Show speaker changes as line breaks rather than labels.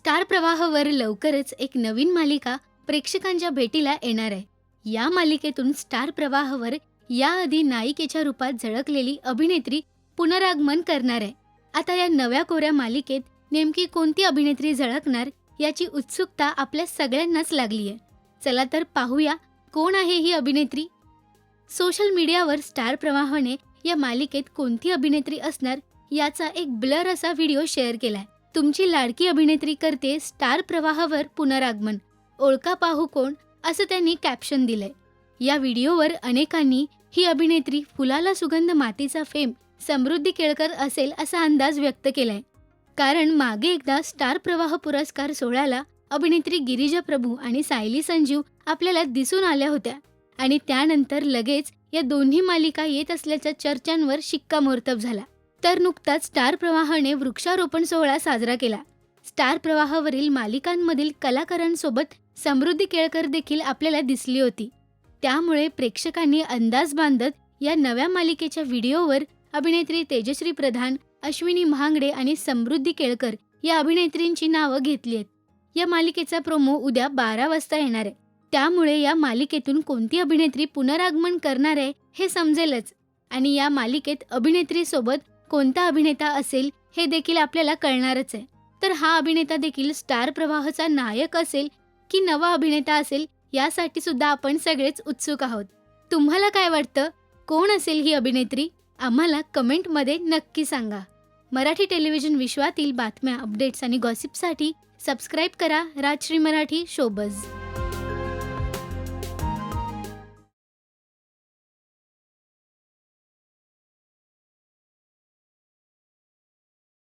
Star प्रवाहावर लवकरच एक नवीन मालिका प्रेक्षकांच्या भेटीला येणार आहे. या मालिकेतून स्टार प्रवाहावर याआधी नायिकेच्या रूपात झळकलेली अभिनेत्री पुनरागमन करणार आहे. आता या नव्या कोऱ्या मालिकेत नेमकी कोणती अभिनेत्री झळकणार याची उत्सुकता आपल्या सगळ्यांनाच लागली आहे. चला तर पाहूया कोण आहे ही अभिनेत्री? सोशल मीडियावर स्टार प्रवाहाने या मालिकेत कोणती अभिनेत्री असणार याचा एक ब्लर असा व्हिडिओ शेअर केलाय. तुमची लाडकी अभिनेत्री करते स्टार प्रवाहावर पुनरागमन ओळखा पाहू कोण असं त्यांनी कॅप्शन दिलंय. या व्हिडिओवर अनेकांनी ही अभिनेत्री फुलाला सुगंध मातीचा फेम समृद्धी केळकर असेल असा अंदाज व्यक्त केलाय. कारण मागे एकदा स्टार प्रवाह पुरस्कार सोहळ्याला अभिनेत्री गिरिजा प्रभू आणि सायली संजीव आपल्याला दिसून आल्या होत्या आणि त्यानंतर लगेच या दोन्ही मालिका येत असल्याच्या चर्चांवर शिक्कामोर्तब झाला. तर नुकताच स्टार प्रवाहाने वृक्षारोपण सोहळा साजरा केला. स्टार प्रवाहावरील मालिकांमधील कलाकारांसोबत समृद्धी केळकर देखील आपल्याला दिसली होती. त्यामुळे प्रेक्षकांनी अंदाज बांधत या नव्या मालिकेच्या व्हिडिओवर अभिनेत्री तेजश्री प्रधान अश्विनी महांगडे आणि समृद्धी केळकर या अभिनेत्रींची नावं घेतली आहेत. या मालिकेचा प्रोमो उद्या बारा वाजता येणार आहे. त्यामुळे या मालिकेतून कोणती अभिनेत्री पुनरागमन करणार आहे हे समजेलच. आणि या मालिकेत अभिनेत्रीसोबत कोणता अभिनेता असेल हे देखील आपल्याला कळणारच आहे. तर हा अभिनेता देखील स्टार प्रवाहाचा नायक असेल की नवा अभिनेता असेल यासाठी सुद्धा आपण सगळेच उत्सुक आहोत. तुम्हाला काय वाटतं? कोण असेल ही अभिनेत्री? आम्हाला कमेंटमध्ये नक्की सांगा. मराठी टेलिव्हिजन विश्वातील बातम्या अपडेट्स आणि गॉसिपसाठी सबस्क्राईब करा राजश्री मराठी शोबज.